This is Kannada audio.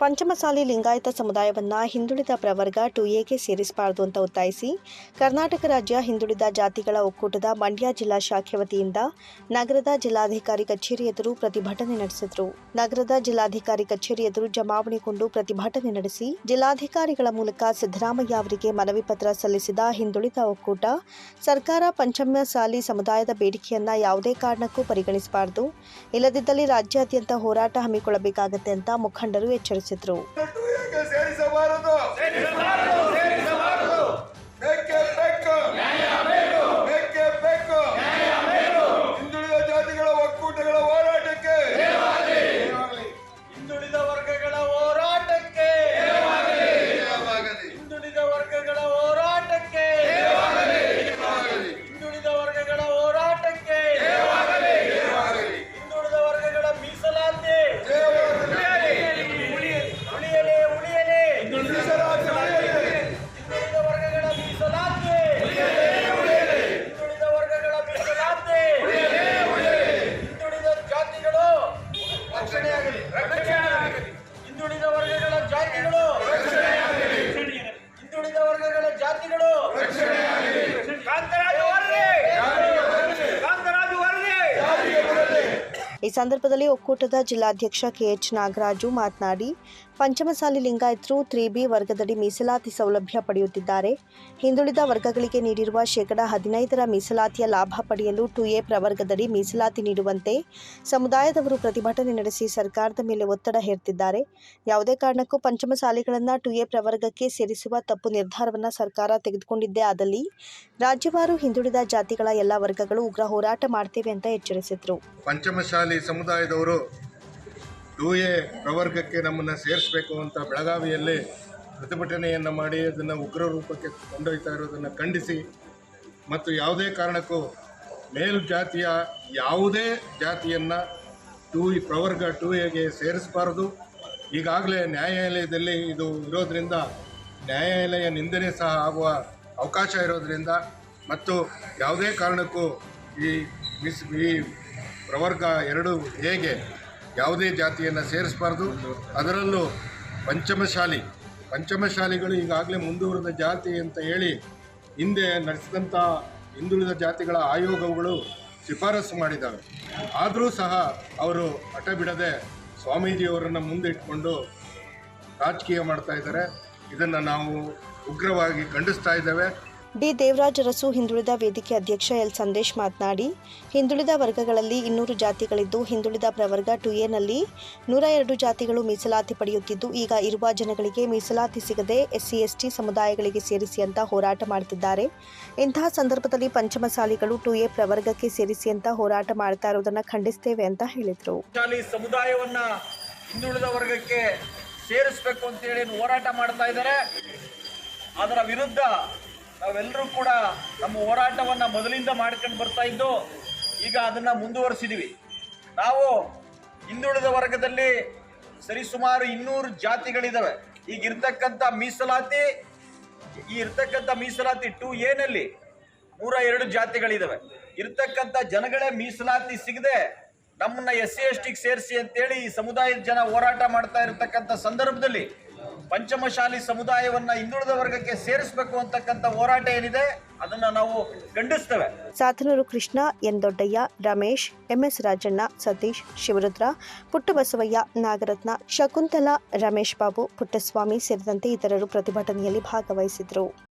ಪಂಚಮಸಾಲಿ ಲಿಂಗಾಯತ ಸಮುದಾಯವನ್ನ ಹಿಂದುಳಿದ ಪ್ರವರ್ಗ ಟು ಎಗೆ ಸೇರಿಸಬಾರದು ಅಂತ ಒತ್ತಾಯಿಸಿ, ಕರ್ನಾಟಕ ರಾಜ್ಯ ಹಿಂದುಳಿದ ಜಾತಿಗಳ ಒಕ್ಕೂಟದ ಮಂಡ್ಯ ಜಿಲ್ಲಾ ಶಾಖೆ ವತಿಯಿಂದ ನಗರದ ಜಿಲ್ಲಾಧಿಕಾರಿ ಕಚೇರಿ ಎದುರು ಪ್ರತಿಭಟನೆ ನಡೆಸಿದರು. ನಗರದ ಜಿಲ್ಲಾಧಿಕಾರಿ ಕಚೇರಿ ಎದುರು ಜಮಾವಣೆಗೊಂಡು ಪ್ರತಿಭಟನೆ ನಡೆಸಿ, ಜಿಲ್ಲಾಧಿಕಾರಿಗಳ ಮೂಲಕ ಸಿದ್ದರಾಮಯ್ಯ ಅವರಿಗೆ ಮನವಿ ಪತ್ರ ಸಲ್ಲಿಸಿದ ಹಿಂದುಳಿದ ಒಕ್ಕೂಟ, ಸರ್ಕಾರ ಪಂಚಮಸಾಲಿ ಸಮುದಾಯದ ಬೇಡಿಕೆಯನ್ನ ಯಾವುದೇ ಕಾರಣಕ್ಕೂ ಪರಿಗಣಿಸಬಾರದು. ಇಲ್ಲದಿದ್ದಲ್ಲಿ ರಾಜ್ಯಾದ್ಯಂತ ಹೋರಾಟ ಹಮ್ಮಿಕೊಳ್ಳಬೇಕಾಗತ್ತೆ ಅಂತ ಮುಖಂಡರು ಎಚ್ಚರಿಸಿದರು. ಟೂರಿಗೆ ಈ ಸಂದರ್ಭದಲ್ಲಿ ಒಕ್ಕೂಟದ ಜಿಲ್ಲಾಧ್ಯಕ್ಷ ಕೆಎಚ್ ನಾಗರಾಜು ಮಾತನಾಡಿ, ಪಂಚಮಸಾಲಿ ಲಿಂಗಾಯತರು ತ್ರೀ ಬಿ ವರ್ಗದಡಿ ಮೀಸಲಾತಿ ಸೌಲಭ್ಯ ಪಡೆಯುತ್ತಿದ್ದಾರೆ. ಹಿಂದುಳಿದ ವರ್ಗಗಳಿಗೆ ನೀಡಿರುವ ಶೇಕಡಾ ಹದಿನೈದರ ಮೀಸಲಾತಿಯ ಲಾಭ ಪಡೆಯಲು ಟು ಎ ಪ್ರವರ್ಗದಡಿ ಮೀಸಲಾತಿ ನೀಡುವಂತೆ ಸಮುದಾಯದವರು ಪ್ರತಿಭಟನೆ ನಡೆಸಿ ಸರ್ಕಾರದ ಮೇಲೆ ಒತ್ತಡ ಹೇರ್ತಿದ್ದಾರೆ. ಯಾವುದೇ ಕಾರಣಕ್ಕೂ ಪಂಚಮಸಾಲಿಗಳನ್ನು ಟು ಎ ಪ್ರವರ್ಗಕ್ಕೆ ಸೇರಿಸುವ ತಪ್ಪು ನಿರ್ಧಾರವನ್ನು ಸರ್ಕಾರ ತೆಗೆದುಕೊಂಡಿದ್ದೇ ಆದಲ್ಲಿ ರಾಜ್ಯವಾರು ಹಿಂದುಳಿದ ಜಾತಿಗಳ ಎಲ್ಲ ವರ್ಗಗಳು ಉಗ್ರ ಹೋರಾಟ ಮಾಡ್ತೇವೆ ಅಂತ ಎಚ್ಚರಿಸಿದರು. ಪಂಚಮಶಾಲಿ ಸಮುದಾಯದವರು ಎ ಪ್ರವರ್ಗಕ್ಕೆ ನಮ್ಮನ್ನು ಸೇರಿಸಬೇಕು ಅಂತ ಬೆಳಗಾವಿಯಲ್ಲಿ ಪ್ರತಿಭಟನೆಯನ್ನು ಮಾಡಿ ಅದನ್ನು ಉಗ್ರ ರೂಪಕ್ಕೆ ಕೊಂಡೊಯ್ತಾ ಇರೋದನ್ನು ಖಂಡಿಸಿ ಮತ್ತು ಯಾವುದೇ ಕಾರಣಕ್ಕೂ ಮೇಲ್ಜಾತಿಯ ಯಾವುದೇ ಜಾತಿಯನ್ನು ಟೂ ಇ ಪ್ರವರ್ಗ ಟೂ ಎಗೆ ಸೇರಿಸಬಾರದು. ಈಗಾಗಲೇ ನ್ಯಾಯಾಲಯದಲ್ಲಿ ಇದು ಇರೋದರಿಂದ ನ್ಯಾಯಾಲಯ ನಿಂದನೆ ಸಹ ಆಗುವ ಅವಕಾಶ ಇರೋದರಿಂದ ಮತ್ತು ಯಾವುದೇ ಕಾರಣಕ್ಕೂ ಈ ಮಿಸ್ ಈ ಪ್ರವರ್ಗ ಎರಡು ಹೇಗೆ ಯಾವುದೇ ಜಾತಿಯನ್ನು ಸೇರಿಸಬಾರ್ದು, ಅದರಲ್ಲೂ ಪಂಚಮಶಾಲಿ. ಪಂಚಮಶಾಲಿಗಳು ಈಗಾಗಲೇ ಮುಂದುವರೆದ ಜಾತಿ ಅಂತ ಹೇಳಿ ಹಿಂದೆ ನಡೆಸಿದಂಥ ಹಿಂದುಳಿದ ಜಾತಿಗಳ ಆಯೋಗಗಳು ಶಿಫಾರಸು ಮಾಡಿದ್ದಾವೆ. ಆದರೂ ಸಹ ಅವರು ಹಠ ಬಿಡದೆ ಸ್ವಾಮೀಜಿಯವರನ್ನು ಮುಂದಿಟ್ಕೊಂಡು ರಾಜಕೀಯ ಮಾಡ್ತಾ ಇದ್ದಾರೆ. ಇದನ್ನು ನಾವು ಉಗ್ರವಾಗಿ ಖಂಡಿಸ್ತಾ ಇದ್ದೇವೆ. ಡಿ. ದೇವರಾಜ್ ರಸು ಹಿಂದುಳಿದ ವೇದಿಕೆ ಅಧ್ಯಕ್ಷ ಎಲ್. ಸಂದೇಶ್ ಮಾತನಾಡಿ, ಹಿಂದುಳಿದ ವರ್ಗಗಳಲ್ಲಿ ಇನ್ನೂರು ಜಾತಿಗಳಿದ್ದು, ಹಿಂದುಳಿದ ಪ್ರವರ್ಗ ಟು ಎನಲ್ಲಿ ನೂರ ಎರಡು ಜಾತಿಗಳು ಮೀಸಲಾತಿ ಪಡೆಯುತ್ತಿದ್ದು, ಈಗ ಇರುವ ಜನಗಳಿಗೆ ಮೀಸಲಾತಿ ಸಿಗದೆ ಎಸ್ಸಿ, ಎಸ್ಟಿ ಸಮುದಾಯಗಳಿಗೆ ಸೇರಿಸಿ ಅಂತ ಹೋರಾಟ ಮಾಡುತ್ತಿದ್ದಾರೆ. ಇಂತಹ ಸಂದರ್ಭದಲ್ಲಿ ಪಂಚಮಸಾಲಿಗಳು ಟು ಎ ಪ್ರವರ್ಗಕ್ಕೆ ಸೇರಿಸಿ ಅಂತ ಹೋರಾಟ ಮಾಡ್ತಾ ಇರುವುದನ್ನು ಖಂಡಿಸ್ತೇವೆ ಅಂತ ಹೇಳಿದರು. ಹಿಂದುಳಿದ ವರ್ಗಕ್ಕೆ ಸೇರಿಸಬೇಕು ಅಂತೇಳಿ ಹೋರಾಟ ಮಾಡ್ತಾ ಇದ್ದಾರೆ. ಅದರ ವಿರುದ್ಧ ನಾವೆಲ್ಲರೂ ಕೂಡ ನಮ್ಮ ಹೋರಾಟವನ್ನು ಮೊದಲಿಂದ ಮಾಡ್ಕೊಂಡು ಬರ್ತಾ ಇದ್ದು, ಈಗ ಅದನ್ನು ಮುಂದುವರಿಸಿದ್ದೀವಿ ನಾವು ಹಿಂದುಳಿದ ವರ್ಗದಲ್ಲಿ ಸರಿಸುಮಾರು ಇನ್ನೂರು ಜಾತಿಗಳಿದ್ದಾವೆ ಈಗ ಇರ್ತಕ್ಕಂಥ ಮೀಸಲಾತಿ, ಈ ಇರ್ತಕ್ಕಂಥ ಮೀಸಲಾತಿ ಟು ಎನಲ್ಲಿ ನೂರ ಎರಡು ಜಾತಿಗಳಿದ್ದಾವೆ ಇರ್ತಕ್ಕಂಥ ಜನಗಳೇ ಮೀಸಲಾತಿ ಸಿಗದೆ ನಮ್ಮನ್ನ ಎಸ್ ಸಿ ಎಸ್ ಟಿಗೆ ಸೇರಿಸಿ ಅಂತೇಳಿ ಈ ಸಮುದಾಯದ ಜನ ಹೋರಾಟ ಮಾಡ್ತಾ ಇರತಕ್ಕಂಥ ಸಂದರ್ಭದಲ್ಲಿ ಪಂಚಮಶಾಲಿ ಸಮುದಾಯವನ್ನ ಹಿಂದುಳಿದ ವರ್ಗಕ್ಕೆ ಸೇರಿಸಬೇಕು ಅಂತಕ್ಕಂಥ ಹೋರಾಟ ಏನಿದೆ, ಅದನ್ನ ನಾವು ಖಂಡಿಸ್ತೇವೆ. ಸಾತನೂರು ಕೃಷ್ಣ, ಎನ್ ದೊಡ್ಡಯ್ಯ, ರಮೇಶ್, ಎಂಎಸ್ ರಾಜಣ್ಣ, ಸತೀಶ್, ಶಿವರುದ್ರ, ಪುಟ್ಟಬಸವಯ್ಯ, ನಾಗರತ್ನ, ಶಕುಂತಲಾ, ರಮೇಶ್ ಬಾಬು, ಪುಟ್ಟಸ್ವಾಮಿ ಸೇರಿದಂತೆ ಇತರರು ಪ್ರತಿಭಟನೆಯಲ್ಲಿ ಭಾಗವಹಿಸಿದರು.